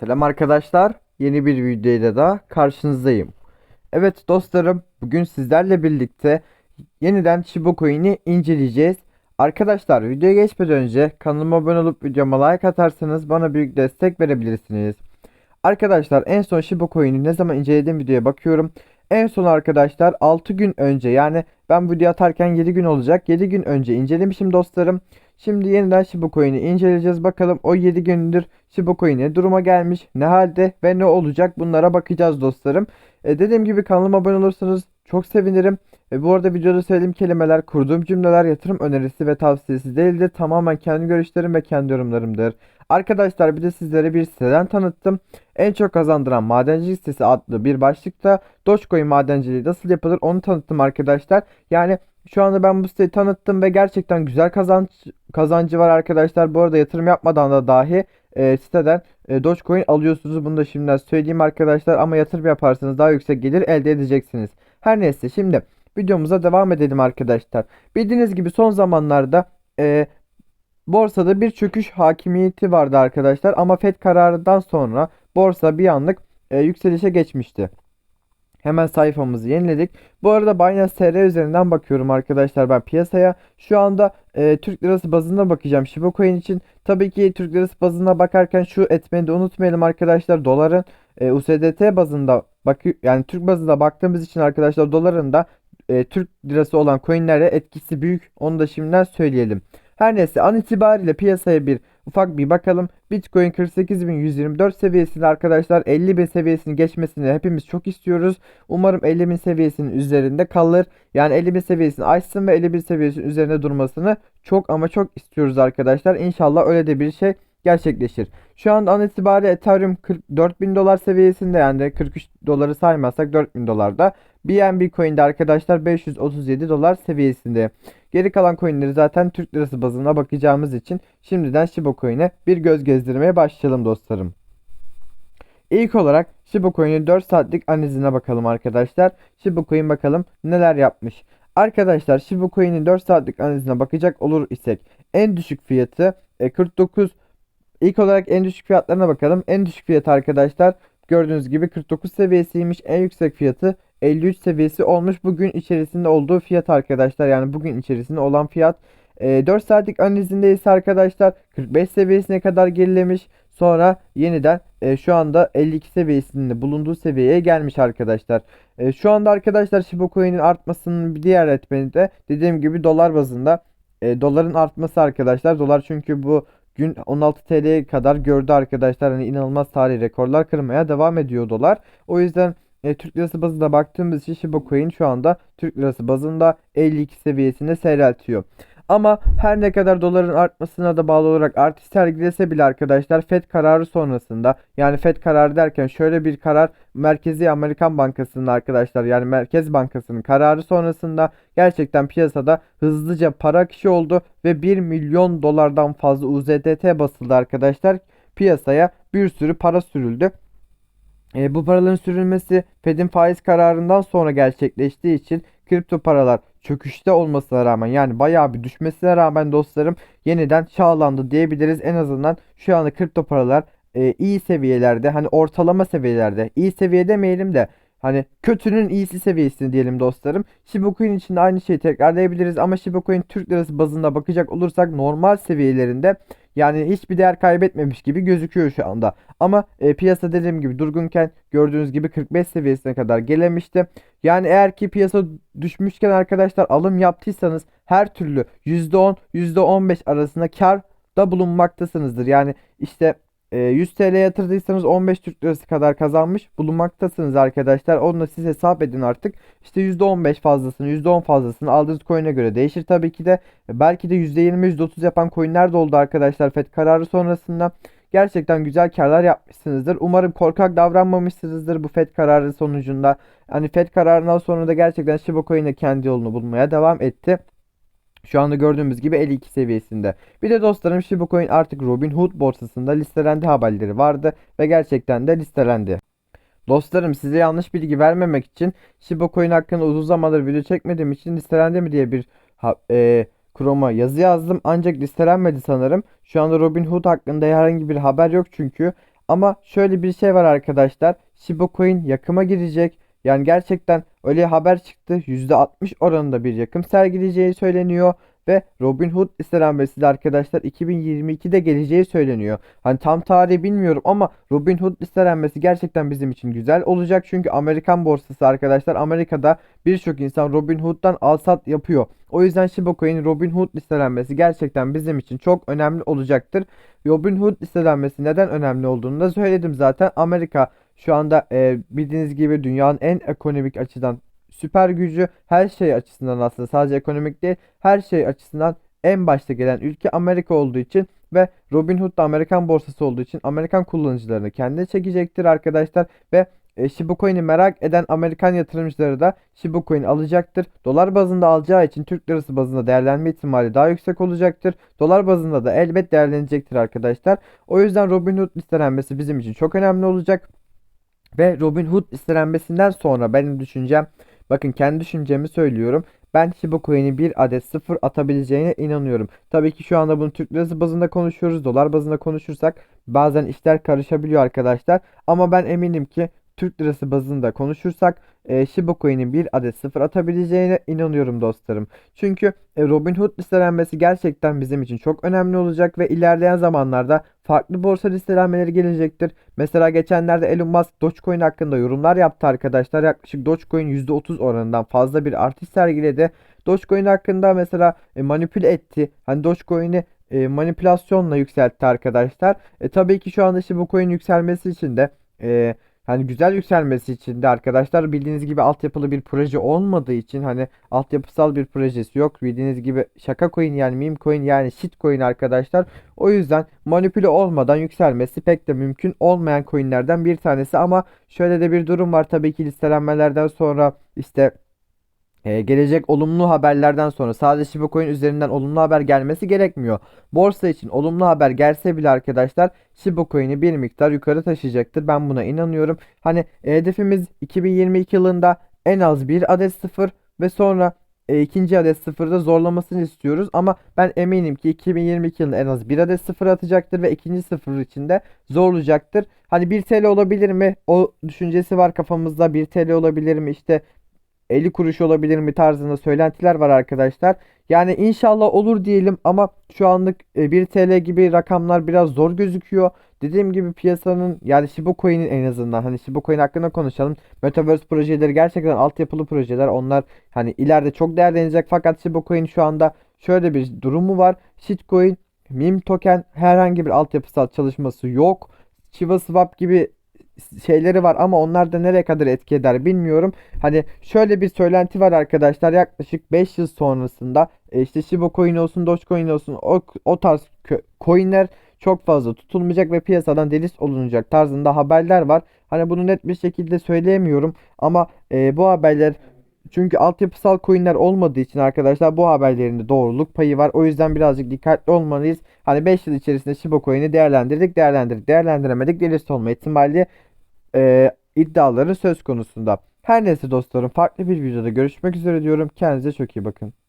Selam arkadaşlar. Yeni bir videoyla da karşınızdayım. Evet dostlarım, bugün sizlerle birlikte yeniden Shiba Coin'i inceleyeceğiz. Arkadaşlar videoya geçmeden önce kanalıma abone olup videoma like atarsanız bana büyük destek verebilirsiniz. Arkadaşlar en son Shiba Coin'i ne zaman incelediğim videoya bakıyorum. En son arkadaşlar 6 gün önce yani ben video atarken 7 gün olacak. 7 gün önce incelemişim dostlarım. Şimdi yeniden Shiba Coin'i inceleyeceğiz. Bakalım o 7 gündür Shiba Coin ne duruma gelmiş, ne halde ve ne olacak bunlara bakacağız dostlarım. E, dediğim gibi kanalıma abone olursanız çok sevinirim. E, bu arada videoda söylediğim kelimeler, kurduğum cümleler yatırım önerisi ve tavsiyesi değildir. Tamamen kendi görüşlerim ve kendi yorumlarımdır. Arkadaşlar bir de sizlere bir siteden tanıttım. En çok kazandıran madencilik sitesi adlı bir başlıkta Dogecoin madenciliği nasıl yapılır onu tanıttım arkadaşlar. Yani şu anda ben bu siteyi tanıttım ve gerçekten güzel kazanç kazancı var arkadaşlar. Bu arada yatırım yapmadan da dahi e, siteden e, Dogecoin alıyorsunuz. Bunu da şimdiden söyleyeyim arkadaşlar. Ama yatırım yaparsanız daha yüksek gelir elde edeceksiniz. Her neyse şimdi videomuza devam edelim arkadaşlar. Bildiğiniz gibi son zamanlarda e, borsada bir çöküş hakimiyeti vardı arkadaşlar. Ama FED kararından sonra borsa bir anlık e, yükselişe geçmişti. Hemen sayfamızı yeniledik. Bu arada Binance TR üzerinden bakıyorum arkadaşlar ben piyasaya. Şu anda e, Türk lirası bazında bakacağım Shiba Coin için. Tabii ki Türk lirası bazında bakarken şu etmeni de unutmayalım arkadaşlar. Doların e, USDT bazında bak yani Türk bazında baktığımız için arkadaşlar doların da e, Türk lirası olan coinlere etkisi büyük. Onu da şimdiden söyleyelim. Her neyse an itibariyle piyasaya bir ufak bir bakalım. Bitcoin 48.124 seviyesinde arkadaşlar 50.000 seviyesini geçmesini hepimiz çok istiyoruz. Umarım 50.000 seviyesinin üzerinde kalır. Yani 50.000 seviyesini aşsın ve 50.000 seviyesinin üzerinde durmasını çok ama çok istiyoruz arkadaşlar. İnşallah öyle de bir şey gerçekleşir. Şu anda an itibariyle Ethereum 44.000 dolar seviyesinde yani 43 doları saymazsak 4.000 dolarda. BNB coin'de arkadaşlar 537 dolar seviyesinde. Geri kalan coinleri zaten Türk lirası bazına bakacağımız için şimdiden Shiba Coin'e bir göz gezdirmeye başlayalım dostlarım. İlk olarak Shiba Coin'in 4 saatlik analizine bakalım arkadaşlar. Shiba Coin bakalım neler yapmış. Arkadaşlar Shiba Coin'in 4 saatlik analizine bakacak olur isek en düşük fiyatı e, 49 İlk olarak en düşük fiyatlarına bakalım. En düşük fiyatı arkadaşlar gördüğünüz gibi 49 seviyesiymiş. En yüksek fiyatı 53 seviyesi olmuş. Bugün içerisinde olduğu fiyat arkadaşlar. Yani bugün içerisinde olan fiyat. E, 4 saatlik analizinde ise arkadaşlar 45 seviyesine kadar gerilemiş. Sonra yeniden e, şu anda 52 seviyesinde bulunduğu seviyeye gelmiş arkadaşlar. E, şu anda arkadaşlar Shiba Coin'in artmasının bir diğer etmeni de dediğim gibi dolar bazında. E, doların artması arkadaşlar. Dolar çünkü bu gün 16 TL'ye kadar gördü arkadaşlar. Hani inanılmaz tarihi rekorlar kırmaya devam ediyor dolar. O yüzden e, Türk lirası bazında baktığımız için Shiba Coin şu anda Türk lirası bazında 52 seviyesinde seyreltiyor. Ama her ne kadar doların artmasına da bağlı olarak artış sergilese bile arkadaşlar FED kararı sonrasında yani FED kararı derken şöyle bir karar Merkezi Amerikan Bankası'nın arkadaşlar yani Merkez Bankası'nın kararı sonrasında gerçekten piyasada hızlıca para akışı oldu ve 1 milyon dolardan fazla UZDT basıldı arkadaşlar. Piyasaya bir sürü para sürüldü. E, bu paraların sürülmesi Fed'in faiz kararından sonra gerçekleştiği için kripto paralar çöküşte olmasına rağmen yani bayağı bir düşmesine rağmen dostlarım yeniden çağlandı diyebiliriz. En azından şu anda kripto paralar e, iyi seviyelerde hani ortalama seviyelerde iyi seviye demeyelim de hani kötünün iyisi seviyesini diyelim dostlarım. Shiba Coin için de aynı şeyi tekrarlayabiliriz ama Shiba Coin Türk lirası bazında bakacak olursak normal seviyelerinde yani hiçbir değer kaybetmemiş gibi gözüküyor şu anda. Ama e, piyasa dediğim gibi durgunken gördüğünüz gibi 45 seviyesine kadar gelemişti. Yani eğer ki piyasa düşmüşken arkadaşlar alım yaptıysanız her türlü %10 %15 arasında kar da bulunmaktasınızdır. Yani işte 100 e, TL yatırdıysanız 15 Türk Lirası kadar kazanmış bulunmaktasınız arkadaşlar. Onu da siz hesap edin artık. İşte %15 fazlasını %10 fazlasını aldığınız coin'e göre değişir tabii ki de. Belki de %20 %30 yapan coin'ler de oldu arkadaşlar FED kararı sonrasında. Gerçekten güzel karlar yapmışsınızdır. Umarım korkak davranmamışsınızdır bu FED kararı sonucunda. Hani FED kararından sonra da gerçekten Shiba Coin kendi yolunu bulmaya devam etti. Şu anda gördüğümüz gibi 52 seviyesinde. Bir de dostlarım Shiba Coin artık Robinhood borsasında listelendi haberleri vardı ve gerçekten de listelendi. Dostlarım size yanlış bilgi vermemek için Shiba Coin hakkında uzun zamandır video çekmediğim için listelendi mi diye bir ha, e, Chrome'a yazı yazdım ancak listelenmedi sanırım. Şu anda Robinhood hakkında herhangi bir haber yok çünkü Ama şöyle bir şey var arkadaşlar. Shiba Coin yakıma girecek. Yani gerçekten öyle haber çıktı. %60 oranında bir yakım sergileyeceği söyleniyor. Ve Robinhood listelenmesi de arkadaşlar 2022'de geleceği söyleniyor. Hani tam tarihi bilmiyorum ama Robinhood listelenmesi gerçekten bizim için güzel olacak. Çünkü Amerikan borsası arkadaşlar Amerika'da birçok insan Robinhood'dan al sat yapıyor. O yüzden Shiba Coin Robinhood listelenmesi gerçekten bizim için çok önemli olacaktır. Robinhood listelenmesi neden önemli olduğunu da söyledim zaten. Amerika şu anda e, bildiğiniz gibi dünyanın en ekonomik açıdan süper gücü her şey açısından aslında sadece ekonomik değil her şey açısından en başta gelen ülke Amerika olduğu için ve Robinhood da Amerikan borsası olduğu için Amerikan kullanıcılarını kendine çekecektir arkadaşlar ve e, Shiba Coin'i merak eden Amerikan yatırımcıları da Shiba Coin alacaktır. Dolar bazında alacağı için Türk lirası bazında değerlenme ihtimali daha yüksek olacaktır. Dolar bazında da elbet değerlenecektir arkadaşlar. O yüzden Robinhood listelenmesi bizim için çok önemli olacak. Ve Robinhood listelenmesinden sonra benim düşüncem bakın kendi düşüncemi söylüyorum. Ben Shiba bir adet sıfır atabileceğine inanıyorum. Tabii ki şu anda bunu Türk lirası bazında konuşuyoruz. Dolar bazında konuşursak bazen işler karışabiliyor arkadaşlar. Ama ben eminim ki Türk lirası bazında konuşursak e, Shiba Coin'in bir adet sıfır atabileceğine inanıyorum dostlarım. Çünkü e, Robinhood listelenmesi gerçekten bizim için çok önemli olacak ve ilerleyen zamanlarda farklı borsa listelenmeleri gelecektir. Mesela geçenlerde Elon Musk Dogecoin hakkında yorumlar yaptı arkadaşlar. Yaklaşık Dogecoin %30 oranından fazla bir artış sergiledi. Dogecoin hakkında mesela e, manipüle etti. Hani Dogecoin'i e, manipülasyonla yükseltti arkadaşlar. E, tabii ki şu anda Shiba Coin yükselmesi için de e, Hani güzel yükselmesi için de arkadaşlar bildiğiniz gibi altyapılı bir proje olmadığı için hani altyapısal bir projesi yok. Bildiğiniz gibi şaka coin yani meme coin yani shit coin arkadaşlar. O yüzden manipüle olmadan yükselmesi pek de mümkün olmayan coinlerden bir tanesi ama şöyle de bir durum var tabii ki listelenmelerden sonra işte ee, gelecek olumlu haberlerden sonra sadece Shiba Coin üzerinden olumlu haber gelmesi gerekmiyor. Borsa için olumlu haber gelse bile arkadaşlar Shiba Coin'i bir miktar yukarı taşıyacaktır. Ben buna inanıyorum. Hani e, hedefimiz 2022 yılında en az bir adet sıfır ve sonra e, ikinci adet sıfırda zorlamasını istiyoruz. Ama ben eminim ki 2022 yılında en az bir adet sıfır atacaktır ve ikinci sıfır için de zorlayacaktır. Hani 1 TL olabilir mi? O düşüncesi var kafamızda. 1 TL olabilir mi? İşte 50 kuruş olabilir mi tarzında söylentiler var arkadaşlar. Yani inşallah olur diyelim ama şu anlık 1 e, TL gibi rakamlar biraz zor gözüküyor. Dediğim gibi piyasanın yani Shiba Coin'in en azından hani Shiba Coin hakkında konuşalım. Metaverse projeleri gerçekten altyapılı projeler. Onlar hani ileride çok değerlenecek fakat Shiba Coin şu anda şöyle bir durumu var. Shitcoin, meme token herhangi bir altyapısal çalışması yok. Shiba Swap gibi şeyleri var ama onlar da nereye kadar etki eder bilmiyorum. Hani şöyle bir söylenti var arkadaşlar yaklaşık 5 yıl sonrasında e, işte Shiba Coin olsun Dogecoin olsun o, o tarz coinler çok fazla tutulmayacak ve piyasadan delist olunacak tarzında haberler var. Hani bunu net bir şekilde söyleyemiyorum ama e, bu haberler çünkü altyapısal coinler olmadığı için arkadaşlar bu haberlerinde doğruluk payı var. O yüzden birazcık dikkatli olmalıyız. Hani 5 yıl içerisinde Shiba Coin'i değerlendirdik, değerlendirdik, değerlendiremedik. Delist olma ihtimali e, iddiaları söz konusunda. Her neyse dostlarım farklı bir videoda görüşmek üzere diyorum. Kendinize çok iyi bakın.